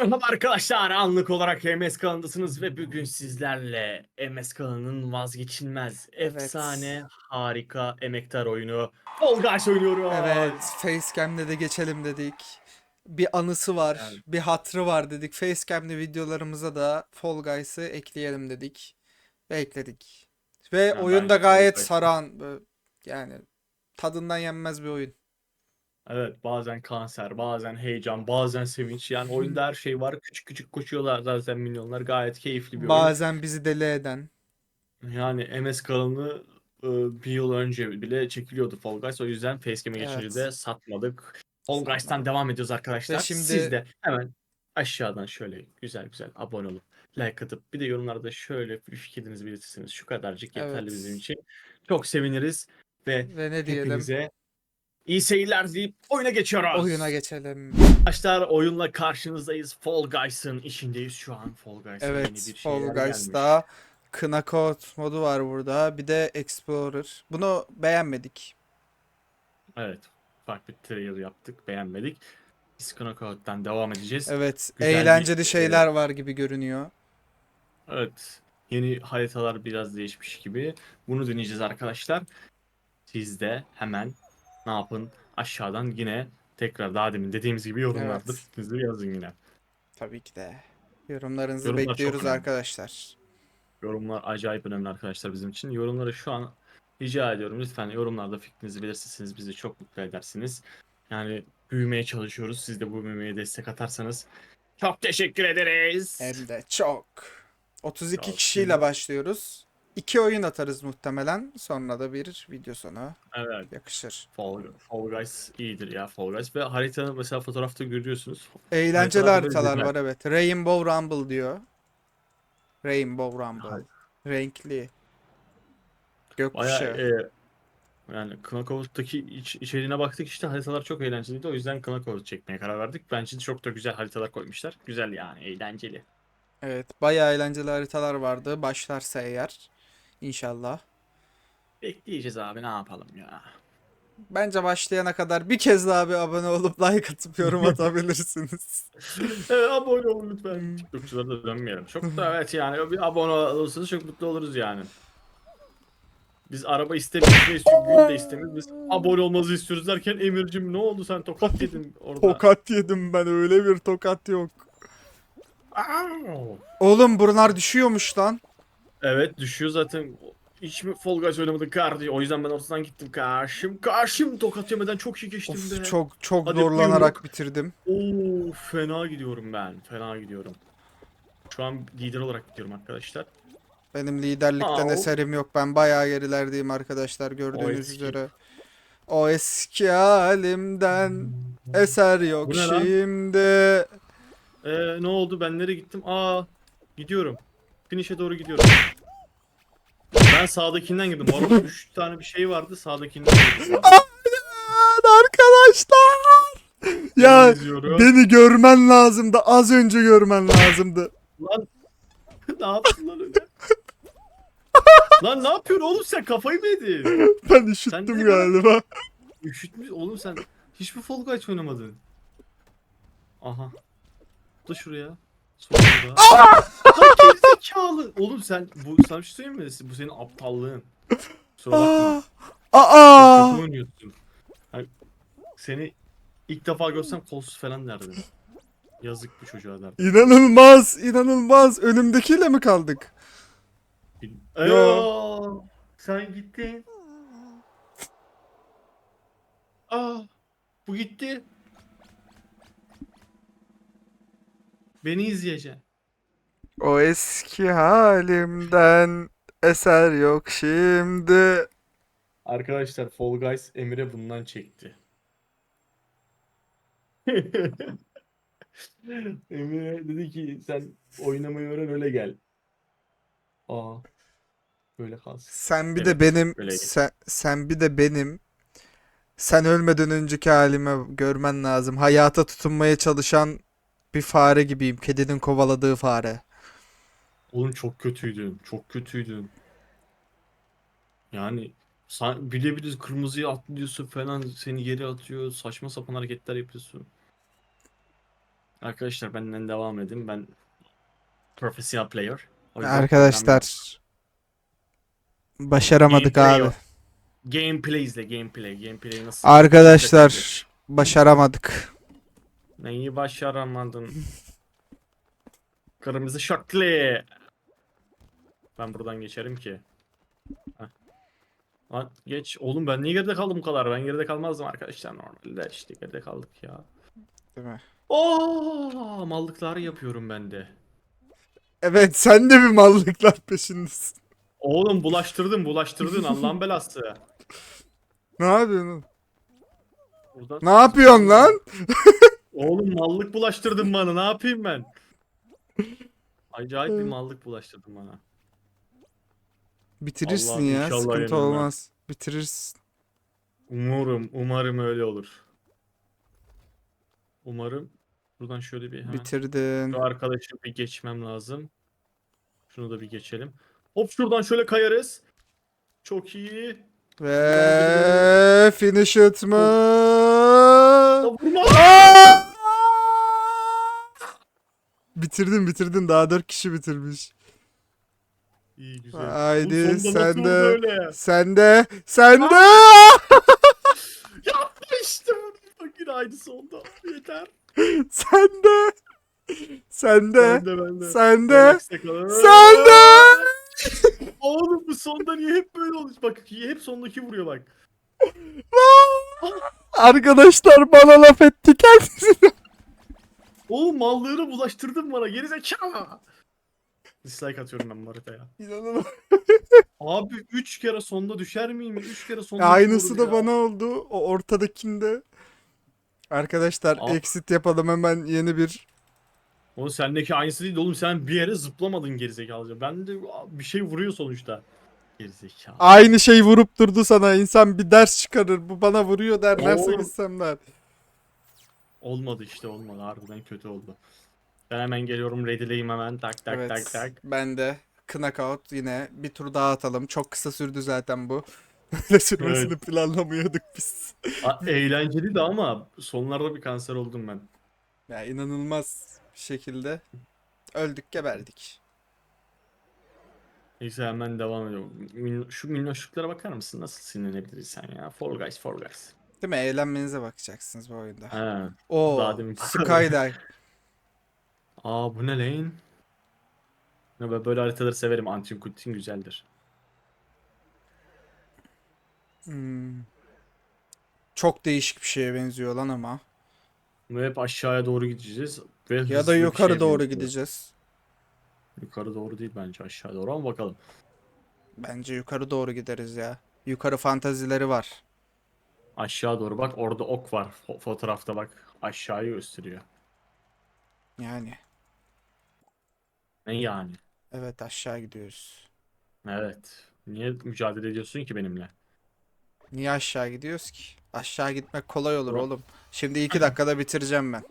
Merhaba arkadaşlar, anlık olarak MS kanalındasınız ve bugün sizlerle MS kanalının vazgeçilmez, Evet. efsane, harika, emektar oyunu Fall Guys oynuyoruz. Evet, Facecam'de de geçelim dedik. Bir anısı var, Evet. bir hatrı var dedik. Facecam'de videolarımıza da Fall Guys'ı ekleyelim dedik. Ve ekledik. Ve Yani oyun da bence gayet saran, yani tadından yenmez bir oyun. Evet, bazen kanser, bazen heyecan, bazen sevinç. Yani oyunda her şey var. Küçük küçük koşuyorlar zaten milyonlar. Gayet keyifli bir oyun. Bazen bizi deli eden. Yani MS kanalını e, bir yıl önce bile çekiliyordu Fall Guys. O yüzden Facecam'e geçince Evet. de satmadık. Fall Guys'tan Satmadık. devam ediyoruz arkadaşlar. Ve şimdi- Siz de hemen aşağıdan şöyle güzel güzel abone olup like atıp bir de yorumlarda şöyle bir fikrinizi belirtirseniz şu kadarcık yeterli Evet. bizim için. Çok seviniriz ve Ve ne diyelim? hepinize iyi seyirler deyip oyuna geçiyoruz. Oyuna geçelim. Arkadaşlar oyunla karşınızdayız. Fall Guys'ın işindeyiz şu an. Fall Guys'ın yeni Evet, bir Fall. Guys'ta Knockout modu var burada. Bir de Explorer. Bunu beğenmedik. Evet. Ufak bir trailer yaptık. Beğenmedik. Biz Knockout'tan devam edeceğiz. Evet, Güzel bir- eğlenceli şeyler var gibi görünüyor. Evet. Yeni haritalar biraz değişmiş gibi. Bunu deneyeceğiz arkadaşlar. Siz de hemen ne yapın? Aşağıdan yine tekrar daha demin dediğimiz gibi yorumlarda Evet. fikrinizi yazın yine. Tabii ki de. Yorumlarınızı Yorumlar çok bekliyoruz önemli. arkadaşlar. Yorumlar acayip önemli arkadaşlar bizim için. Yorumları şu an rica ediyorum. Lütfen yorumlarda fikrinizi belirtirseniz bizi çok mutlu edersiniz. Yani büyümeye çalışıyoruz. Siz de bu büyümeye destek atarsanız çok teşekkür ederiz. Hem de çok. 32 Ya, kişiyle şimdi- başlıyoruz. İki oyun atarız muhtemelen. Sonra da bir video sonu Evet. yakışır. Fall, Fall Guys iyidir ya Fall Guys ve haritanın mesela fotoğrafta görüyorsunuz. Eğlenceli Haritalar var evet. Rainbow Rumble diyor. Rainbow Rumble. Hay- Renkli. Bayağı Gökkuşağı. e, yani Knockout'taki iç, içeriğine baktık işte haritalar çok eğlenceliydi. O yüzden Knockout çekmeye karar verdik. Bence çok da güzel haritalar koymuşlar. Güzel yani eğlenceli. Evet, bayağı eğlenceli haritalar vardı. Başlarsa eğer. İnşallah. Bekleyeceğiz abi ne yapalım ya. Bence başlayana kadar bir kez daha bir abone olup like atıp yorum atabilirsiniz. Evet abone olun lütfen. TikTokçulara da dönmeyelim. Çok da evet yani bir abone olursanız çok mutlu oluruz yani. Biz araba istemiyoruz, istiyoruz, de istemiyoruz. Biz abone olmanızı istiyoruz derken Emir'cim ne oldu sen tokat yedin orada. tokat yedim ben öyle bir tokat yok. Oğlum bunlar düşüyormuş lan. Evet düşüyor zaten. Hiç mi Fall Guys oynamadın kardeşim? O yüzden ben ortadan gittim karşım. Karşım tokat yemeden çok iyi geçtim Of, be. çok çok Hadi zorlanarak yumruk. bitirdim. Oo fena gidiyorum ben. Fena gidiyorum. Şu an lider olarak gidiyorum arkadaşlar. Benim liderlikten eserim yok. Ben bayağı gerilerdeyim arkadaşlar gördüğünüz eski. üzere. O eski halimden eser yok Bu ne lan? şimdi. Ee, ne oldu? Ben nereye gittim? Aa, gidiyorum. Finish'e doğru gidiyorum. Ben sağdakinden girdim. Orada 3 tane bir şey vardı. Sağdakinden girdim. Aman arkadaşlar. Ya İzliyorum. beni görmen lazımdı. Az önce görmen lazımdı. Lan ne yaptın lan öyle? lan ne yapıyorsun oğlum sen kafayı mı yedin? Ben üşüttüm galiba. Üşütmüş oğlum sen hiç mi Fall Guys oynamadın? Aha. Da şuraya. Sonra da. Lan gerizekalı. Oğlum sen bu sana bir şey söyleyeyim mi? Bu senin aptallığın. Kusura bakma. Aa. Aa. Kötü oynuyorsun. Yani seni ilk defa görsem kolsuz falan derdim. Yazık bu çocuğa derdim. İnanılmaz, inanılmaz. Önümdekiyle mi kaldık? Yo. Sen gittin. Aa, bu gitti. Beni izleyeceksin. O eski halimden eser yok şimdi. Arkadaşlar Fall Guys Emir'e bundan çekti. Emir'e dedi ki sen oynamayı öğren öyle gel. Aa. Böyle kalsın. Sen bir Evet, de benim öyle sen, sen bir de benim sen ölmeden önceki halimi görmen lazım. Hayata tutunmaya çalışan bir fare gibiyim. Kedinin kovaladığı fare. Oğlum çok kötüydün. Çok kötüydün. Yani sen bile bile kırmızıya atlıyorsun falan seni geri atıyor. Saçma sapan hareketler yapıyorsun. Arkadaşlar benden devam edin. Ben profesyonel player. O yüzden Arkadaşlar başaramadık Gameplay abi. yok. Gameplay izle gameplay. Gameplay nasıl? Arkadaşlar başaramadık. Neyi başaramadın? Kırmızı şortlu. Ben buradan geçerim ki. Heh. Lan geç. Oğlum ben niye geride kaldım bu kadar? Ben geride kalmazdım arkadaşlar normalde. işte geride kaldık ya. Değil mi? Oo, mallıklar yapıyorum ben de. Evet sen de bir mallıklar peşindesin. Oğlum bulaştırdın bulaştırdın Allah'ın belası. Ne yapıyorsun? oğlum? Buradan... Ne yapıyorsun lan? Oğlum mallık bulaştırdın bana ne yapayım ben? Acayip bir mallık bulaştırdın bana. Bitirirsin Allah'ım ya. inşallah Sıkıntı yenilmem. olmaz. Bitirirsin. Umarım, umarım öyle olur. Umarım. Buradan şöyle bir Bitirdin. şu arkadaşı bir geçmem lazım. Şunu da bir geçelim. Hop şuradan şöyle kayarız. Çok iyi. Ve finish it mı? Bitirdin bitirdin daha 4 kişi bitirmiş. İyi güzel. Haydi, sen de. Sen de sen de Ya işte bu. Bak yine aynısı oldu. Yeter. sen de sen de sen de sen de Oğlum bu sonda niye hep böyle olmuş? Bak hep sondaki vuruyor bak. Arkadaşlar bana laf etti kendisi. Oğlum mallığını bulaştırdın bana gerizekalı. Dislike atıyorum ben bu haritaya. İnanılmaz. Abi 3 kere sonda düşer miyim? 3 kere sonda Aynısı da ya. bana oldu. O ortadakinde. Arkadaşlar Al. exit yapalım hemen yeni bir. Oğlum sendeki aynısı değil oğlum sen bir yere zıplamadın gerizekalıca. Ben de bir şey vuruyor sonuçta. Gerizekalı. Aynı şey vurup durdu sana. İnsan bir ders çıkarır. Bu bana vuruyor der. Derse gitsem der. Olmadı işte olmadı harbiden kötü oldu. Ben hemen geliyorum readyleyim hemen tak tak evet. tak tak. Ben de knockout yine bir tur daha atalım. Çok kısa sürdü zaten bu. Böyle sürmesini planlamıyorduk biz. A- eğlenceli de ama sonlarda bir kanser oldum ben. Ya inanılmaz bir şekilde öldük geberdik. Neyse hemen devam ediyorum. Şu minnoşluklara bakar mısın? Nasıl sinirlenebiliriz sen ya? Fall Guys, Fall Guys. Değil mi? Eğlenmenize bakacaksınız bu oyunda. He. Oo, Daha demin- Skydive. Aa bu ne lan? Ya ben böyle haritaları severim. Antin Kuntin güzeldir. Hmm. Çok değişik bir şeye benziyor lan ama. Ve hep aşağıya doğru gideceğiz. Ve Ya hızlı da bir yukarı şeye doğru benziyor. gideceğiz. Yukarı doğru değil bence aşağı doğru ama bakalım. Bence yukarı doğru gideriz ya. Yukarı fantazileri var. Aşağı doğru bak orada ok var. Fo- fotoğrafta bak aşağıyı gösteriyor. Yani. Ne yani? Evet aşağı gidiyoruz. Evet. Niye mücadele ediyorsun ki benimle? Niye aşağı gidiyoruz ki? Aşağı gitmek kolay olur Bro. oğlum. Şimdi iki dakikada bitireceğim ben.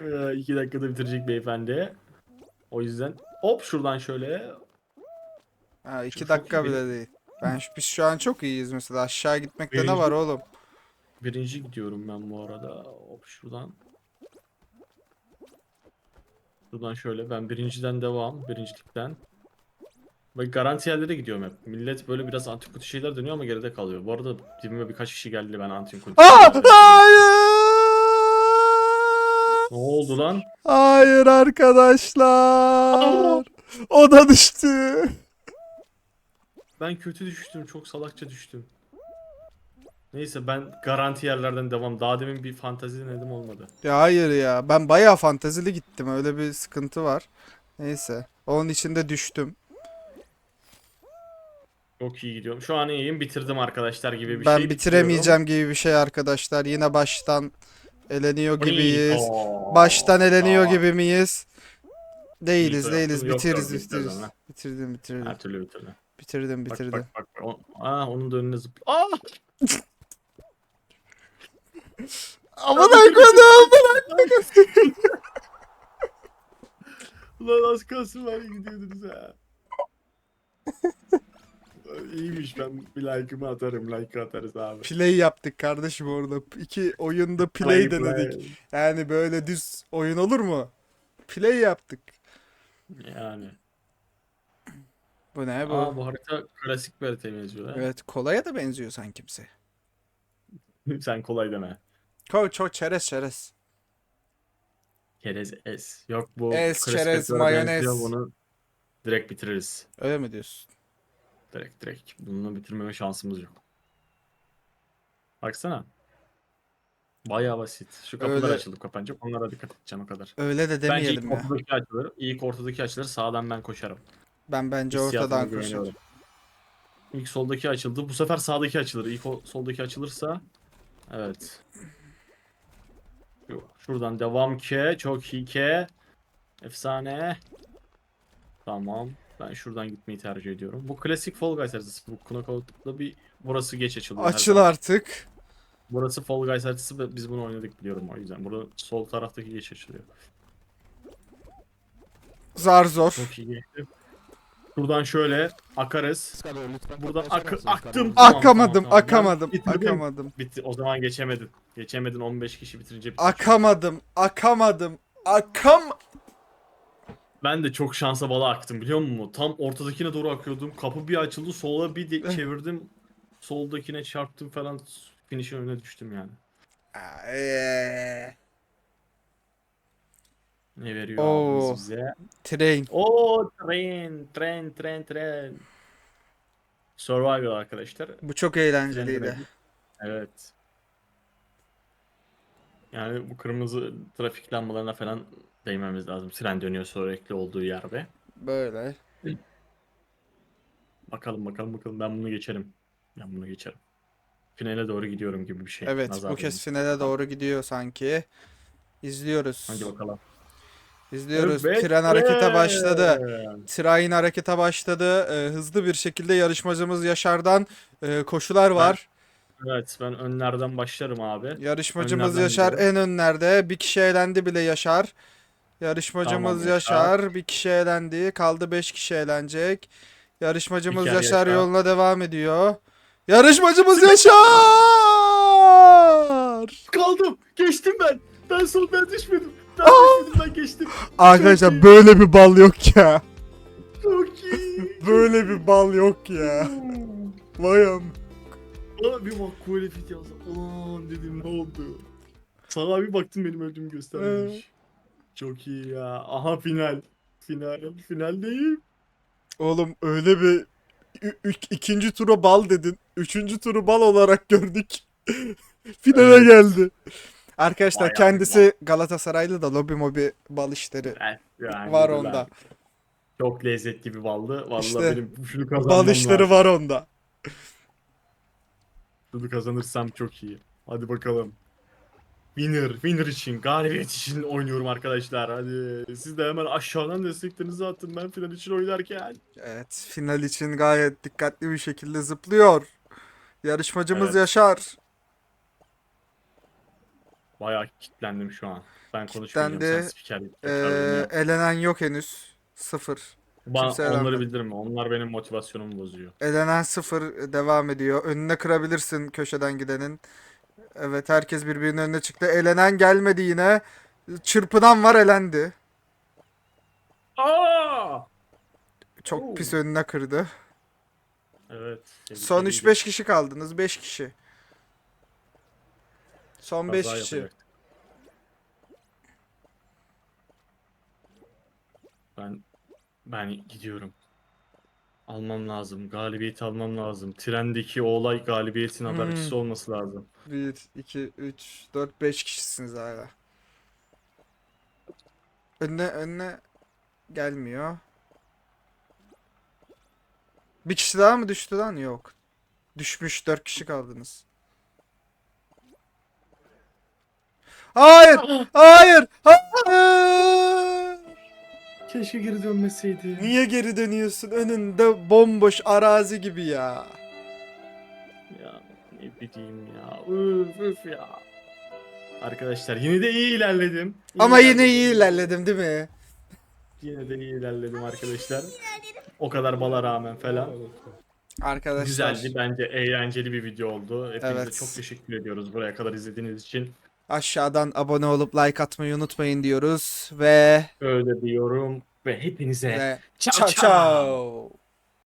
Ee, İki dakikada bitirecek beyefendi. O yüzden hop şuradan şöyle. Ha iki Çok dakika iyi bile değil. Ben şu- biz şu an çok iyiyiz mesela. Aşağı gitmekte ne Birinci- var oğlum? Birinci gidiyorum ben bu arada. Hop şuradan. Şuradan şöyle. Ben birinciden devam. Birincilikten. Bak garanti yerlere gidiyorum hep. Millet böyle biraz antikuti şeyler dönüyor ama geride kalıyor. Bu arada dibime birkaç kişi geldi ben antikuti. Aa, hayır! Ne oldu lan? Hayır arkadaşlar. O da düştü. Ben kötü düştüm. Çok salakça düştüm. Neyse ben garanti yerlerden devam. Daha demin bir fantezi denedim olmadı. Ya hayır ya. Ben bayağı fantezili gittim. Öyle bir sıkıntı var. Neyse. Onun içinde düştüm. Çok iyi gidiyorum. Şu an iyiyim. Bitirdim arkadaşlar gibi bir ben şey. bitiremeyeceğim gibi bir şey arkadaşlar. Yine baştan eleniyor gibiyiz. Oo. Baştan eleniyor Aa. gibi miyiz? Değiliz, değiliz. yok, Bitiririz, yok, bitiririz. bitirdim lan. Bitirdim, bitirdim. Her türlü bitirdim. Bitirdim, Bak bitirdim. bak bak. O, aa onun da önüne zıpla. Aa! Aman koydum. Ulan az kalsın var gidiyordunuz ha. İyiymiş ben bir like'ımı atarım. Like atarız abi. Play yaptık kardeşim orada. İki oyunda play denedik. Yani böyle düz oyun olur mu? Play yaptık. Yani. Bu ne bu? Aa bu harita klasik bir haritaya benziyor. ha. Evet kolaya da benziyor sanki kimse. Sen kolay deme. Ko çok çerez çerez. Kerez es. Yok bu Es, klasik çerez, mayonez. benziyor, Bunu direkt bitiririz. Öyle mi diyorsun? Direkt direkt. Bununla bitirmeme şansımız yok. Baksana. Bayağı basit. Şu kapılar Öyle- açılıp kapanacak. Onlara dikkat edeceğim o kadar. Öyle de Bence demeyelim ilk ya. ortadaki açıları, ilk ortadaki açıları sağdan ben koşarım. Ben bence Hissiyatıma ortadan güveniyorum. koşarım. İlk soldaki açıldı. Bu sefer sağdaki açılır. İlk o- soldaki açılırsa evet. Yok, Şuradan devam ke. Çok iyi ke. Efsane. Tamam. Ben şuradan gitmeyi tercih ediyorum. Bu klasik Fall Guys haritası. Bu Knockout'da bir burası geç açılıyor. her Açıl zaman. artık. Burası Fall Guys haritası ve biz bunu oynadık biliyorum o yüzden. Burada sol taraftaki geç açılıyor. Zar zor. Çok iyi geçti. Şuradan şöyle akarız. Buradan akı, aktım. Akamadım, Tamam, tamam, tamam. akamadım, bitirdim. akamadım. Bitti. O zaman geçemedin. Geçemedin 15 kişi bitirince bitti. Akamadım, akamadım. Akam Ben de çok şansa bala aktım biliyor musun? Tam ortadakine doğru akıyordum. Kapı bir açıldı. Sola bir de çevirdim. Soldakine çarptım falan. Finish'in önüne düştüm yani. Eee. Ne veriyor Oo. abimiz bize? Train. Oo tren, tren, tren, tren. Survival arkadaşlar. Bu çok eğlenceliydi. Evet. Yani bu kırmızı trafik lambalarına falan değmemiz lazım. Tren dönüyor sürekli olduğu yerde. Böyle. Bakalım bakalım bakalım ben bunu geçerim. Ben bunu geçerim. Finale doğru gidiyorum gibi bir şey. Evet, Nazar bu kez finale doğru gidiyor sanki. İzliyoruz. Hadi bakalım. İzliyoruz. Evet, Tren harekete başladı. Train harekete başladı. Ee, hızlı bir şekilde yarışmacımız Yaşar'dan e, koşular var. Evet ben önlerden başlarım abi. Yarışmacımız Önlerden Yaşar gidiyorum. en önlerde. Bir kişi elendi bile Yaşar. Yarışmacımız Tamam, Yaşar. Yaşar. Bir kişi elendi. Kaldı 5 kişi eğlenecek. Yarışmacımız Yaşar, Yaşar. yoluna devam ediyor. Yarışmacımız Yaşar! Kaldım. Geçtim ben. Ben son ben düşmedim. Ben ben geçtim. Arkadaşlar iyi. böyle bir bal yok ya. Çok iyi. Böyle bir bal yok ya. Vay am. Bana bir bak qualifit yazdı. Ulan dedim ne oldu? Sağa bir baktım benim öldüğümü göstermemiş. Çok iyi ya. Aha final. Final. Finaldeyim. Oğlum öyle bir ü- ü- ikinci tura bal dedin. Üçüncü turu bal olarak gördük. Finale Evet. geldi. Arkadaşlar Bayağı kendisi Galatasaraylı da lobi mobi bal işleri yani var güzel. onda. Çok lezzetli bir baldı. Vallahi İşte, benim şunu kazanmam Bal işleri lazım. var onda. Şunu kazanırsam çok iyi. Hadi bakalım. Winner, winner için, galibiyet için oynuyorum arkadaşlar. Hadi siz de hemen aşağıdan desteklerinizi atın ben final için oynarken. Evet final için gayet dikkatli bir şekilde zıplıyor. Yarışmacımız Evet. Yaşar. Bayağı kilitlendim şu an. Ben konuşmayacağım sen spiker. Ee, elenen yok henüz. Sıfır. Bana kimse onları elenmedi. bildirme. Onlar benim motivasyonumu bozuyor. Elenen sıfır devam ediyor. Önüne kırabilirsin köşeden gidenin. Evet herkes birbirinin önüne çıktı. Elenen gelmedi yine. Çırpınan var elendi. Aa! Çok Oo. pis önüne kırdı. Evet. Son 3-5 kişi kaldınız. 5 kişi. Son 5 Kaza kişi. yapacaktık. Ben ben gidiyorum. Almam lazım. Galibiyeti almam lazım. Trendeki o olay galibiyetin Hmm. habercisi olması lazım. 1, 2, 3, 4, 5 kişisiniz hala. Önüne, önüne gelmiyor. Bir kişi daha mı düştü lan? Yok. Düşmüş 4 kişi kaldınız. Hayır! Hayır! Hayır! Keşke geri dönmeseydi. Niye geri dönüyorsun? Önünde bomboş arazi gibi ya. Ya ne bileyim ya. Üf üf ya. Arkadaşlar yine de iyi ilerledim. Ama yine ilerledim. iyi ilerledim değil mi? Yine de iyi ilerledim arkadaşlar. O kadar bala rağmen falan. Arkadaşlar. Güzeldi bence eğlenceli bir video oldu. Hepinize Evet. çok teşekkür ediyoruz buraya kadar izlediğiniz için. Aşağıdan abone olup like atmayı unutmayın diyoruz ve, Öyle diyorum ve hepinize ve ciao ciao ciao.